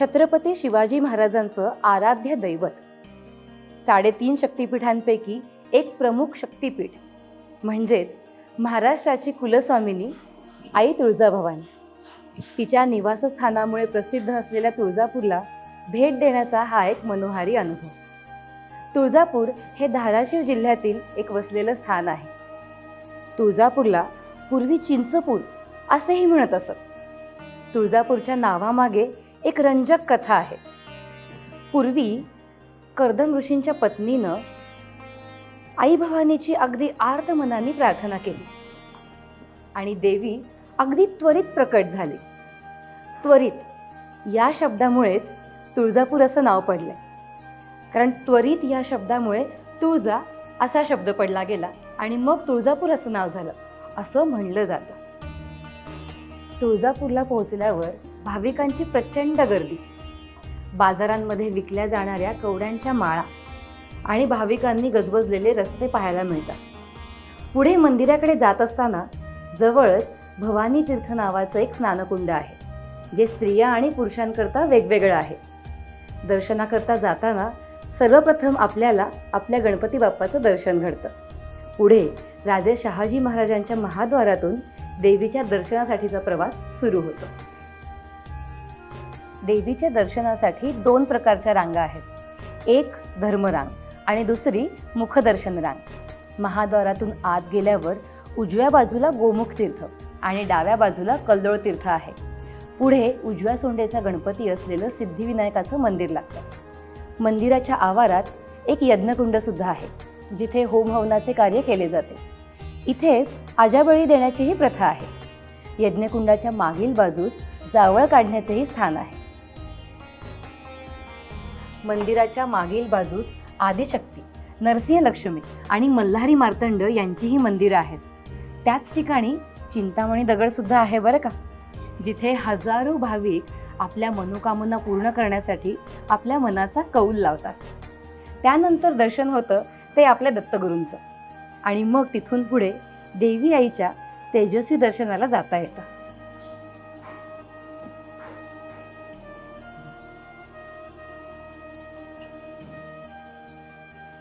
छत्रपती शिवाजी महाराजांचं आराध्य दैवत. साडेतीन शक्तिपीठांपैकी एक प्रमुख शक्तिपीठ. म्हणजेच महाराष्ट्राची कुलस्वामिनी आई तुळजाभवानी. तिच्या निवासस्थानामुळे प्रसिद्ध असलेल्या तुळजापूरला भेट देण्याचा हा एक मनोहारी अनुभव. तुळजापूर हे धाराशिव जिल्ह्यातील एक वसलेलं स्थान आहे. तुळजापूरला पूर्वी चिंचपूर असेही म्हणत असत. तुळजापूरच्या नावामागे एक रंजक कथा आहे. पूर्वी कर्दम ऋषींच्या पत्नीनं आई भवानीची अगदी आर्त मनाने प्रार्थना केली. आणि देवी अगदी त्वरित प्रकट झाली. त्वरित या शब्दामुळेच तुळजापूर असं नाव पडलंय. कारण त्वरित या शब्दामुळे तुळजा असा शब्द पडला गेला आणि मग तुळजापूर असं नाव झालं असं म्हणलं जातं. तुळजापूरला पोहोचल्यावर भाविकांची प्रचंड गर्दी. बाजारांमध्ये विकल्या जाणाऱ्या कवड्यांच्या माळा आणि भाविकांनी गजबजलेले रस्ते पाहायला मिळतात. पुढे मंदिराकडे जात असताना जवळच भवानी तीर्थ नावाचं एक स्नानकुंड आहे जे स्त्रिया आणि पुरुषांकरता वेगवेगळं आहे. दर्शनाकरता जाताना सर्वप्रथम आपल्याला आपल्या गणपती बाप्पाचं दर्शन घडतं. पुढे राजे शहाजी महाराजांच्या महाद्वारातून देवीच्या दर्शनासाठीचा प्रवास सुरू होतो. देवीच्या दर्शनासाठी दोन प्रकारच्या रांगा आहेत. एक धर्मरांग आणि दुसरी मुखदर्शन रांग महाद्वारातून आत गेल्यावर उजव्या बाजूला गोमुख तीर्थ आणि डाव्या बाजूला कल्लोळ तीर्थ आहे. पुढे उजव्या सोंडेचा गणपती असलेलं सिद्धिविनायकाचं मंदिर लागतं. मंदिराच्या आवारात एक यज्ञकुंडसुद्धा आहे जिथे होमहवनाचे कार्य केले जाते. इथे आजाबळी देण्याचीही प्रथा आहे. यज्ञकुंडाच्या मागील बाजूस जावळ काढण्याचेही स्थान आहे. मंदिराच्या मागील बाजूस आदिशक्ती नरसिंह लक्ष्मी आणि मल्हारी मार्तंड यांचीही मंदिरं आहेत. त्याच ठिकाणी चिंतामणी दगडसुद्धा आहे बरं का? जिथे हजारो भाविक आपल्या मनोकामना पूर्ण करण्यासाठी आपल्या मनाचा कौल लावतात. त्यानंतर दर्शन होतं ते आपल्या दत्तगुरूंचं. आणि मग तिथून पुढे देवी आईच्या तेजस्वी दर्शनाला जाता येतं.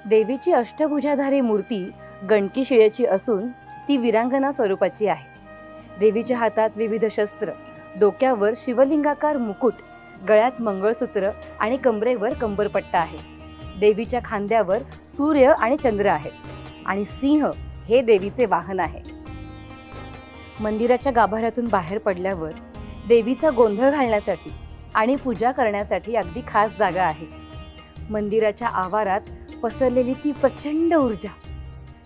देवीची अष्टभुजाधारी मूर्ती गणकी शिळेची असून ती विरांगना स्वरूपाची आहे. देवीच्या हातात विविध शस्त्र डोक्यावर शिवलिंगाकार मुकुट गळ्यात मंगळसूत्र आणि कमरेवर कंबरपट्टा आहे. देवीच्या खांद्यावर सूर्य आणि चंद्र आहेत आणि सिंह हे देवीचे वाहन आहे. मंदिराच्या गाभाऱ्यातून बाहेर पडल्यावर देवीचा गोंधळ घालण्यासाठी आणि पूजा करण्यासाठी अगदी खास जागा आहे. मंदिराच्या आवारात पसरलेली ती प्रचंड ऊर्जा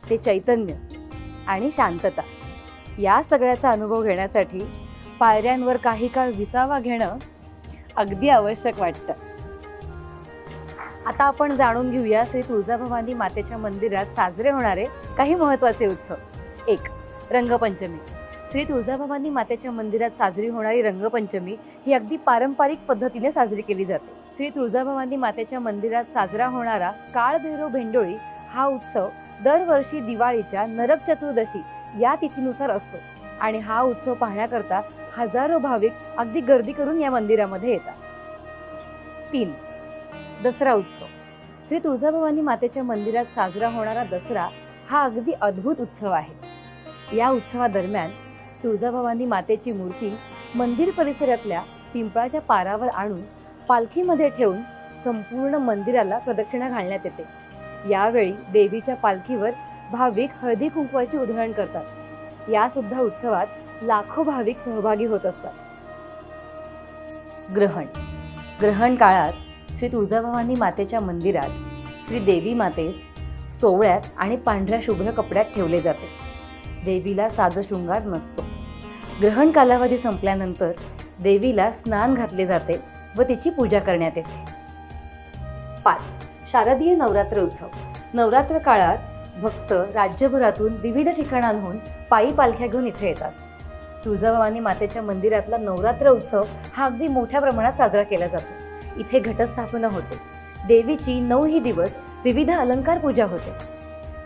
ते चैतन्य आणि शांतता या सगळ्याचा अनुभव घेण्यासाठी पायऱ्यांवर काही काळ विसावा घेणं अगदी आवश्यक वाटतं. आता आपण जाणून घेऊया श्री तुळजाभवानी मातेच्या मंदिरात साजरे होणारे काही महत्त्वाचे उत्सव. एक रंगपंचमी. श्री तुळजाभवानी मातेच्या मंदिरात साजरी होणारी रंगपंचमी ही अगदी पारंपरिक पद्धतीने साजरी केली जाते. श्री तुळजाभवानी मातेच्या मंदिरात साजरा होणारा काळभैरव भेंडोळी हा उत्सव दरवर्षी दिवाळीच्या नरक चतुर्दशी या तिथीनुसार असतो. आणि हा उत्सव पाहण्याकरता हजारो भाविक अगदी गर्दी करून या मंदिरामध्ये येतात. तीन. दसरा उत्सव. श्री तुळजाभवानी मातेच्या मंदिरात साजरा होणारा दसरा हा अगदी अद्भुत उत्सव आहे. या उत्सवादरम्यान तुळजाभवानी मातेची मूर्ती मंदिर परिसरातल्या पिंपळाच्या पारावर आणून पालखीमध्ये ठेवून संपूर्ण मंदिराला प्रदक्षिणा घालण्यात येते. यावेळी देवीच्या पालखीवर भाविक हळदी कुंकवाची उधळण करतात. या सुद्धा उत्सवात लाखो भाविक सहभागी होत असतात. ग्रहण. ग्रहण काळात श्री तुळजाभवानी मातेच्या मंदिरात श्री देवी मातेस सोवळ्यात आणि पांढऱ्या शुभ्र कपड्यात ठेवले जाते. देवीला साजशृंगार नसतो. ग्रहण कालावधी संपल्यानंतर देवीला स्नान घातले जाते. व तिची पूजा करण्यात येते. पाच. शारदीय नवरात्र उत्सव. नवरात्र काळात भक्त राज्यभरातून विविध ठिकाणांहून पायी पालख्या घेऊन इथे येतात. तुळजाभवानी मातेच्या मंदिरातला नवरात्र उत्सव हा अगदी मोठ्या प्रमाणात साजरा केला जातो. इथे घटस्थापना होते. देवीची नऊही दिवस विविध अलंकार पूजा होते.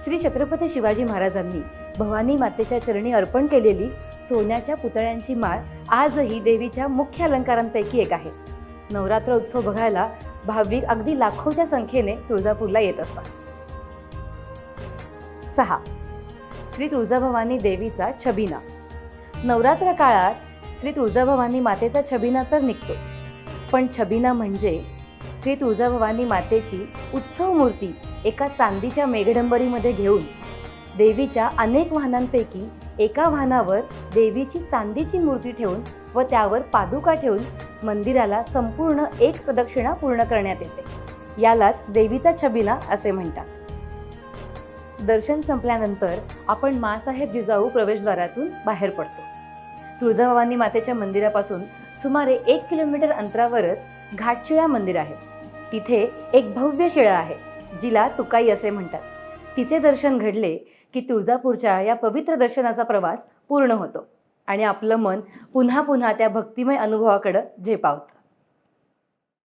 श्री छत्रपती शिवाजी महाराजांनी भवानी मातेच्या चरणी अर्पण केलेली सोन्याच्या पुतळ्यांची माळ आजही देवीच्या मुख्य अलंकारांपैकी एक आहे. नवरात्र उत्सव बघायला भाविक अगदी लाखोच्या संख्येने तुळजापूरला येत असतात. सहा. श्री तुळजाभवानी देवीचा छबिना. नवरात्र काळात श्री तुळजाभवानी मातेचा छबिना तर निघतोच. पण छबिना म्हणजे श्री तुळजाभवानी मातेची उत्सव मूर्ती एका चांदीच्या मेघडंबरीमध्ये घेऊन देवीच्या अनेक वाहनांपैकी एका वाहनावर देवीची चांदीची मूर्ती ठेवून व त्यावर पादुका ठेवून मंदिराला संपूर्ण एक प्रदक्षिणा पूर्ण करण्यात येते. यालाच देवीचा छबिना असे म्हणतात. दर्शन संपल्यानंतर आपण मासाहेब जिजाऊ प्रवेशद्वारातून बाहेर पडतो. तुळजाभवानी मातेच्या मंदिरापासून सुमारे एक किलोमीटर अंतरावरच घाटशिळा मंदिर आहे. तिथे एक भव्य शिळा आहे जिला तुकाई असे म्हणतात. तिचे दर्शन घडले की तुळजापूरच्या या पवित्र दर्शनाचा प्रवास पूर्ण होतो आणि आपलं मन पुन्हा पुन्हा त्या भक्तिमय अनुभवाकडं झेपावतं.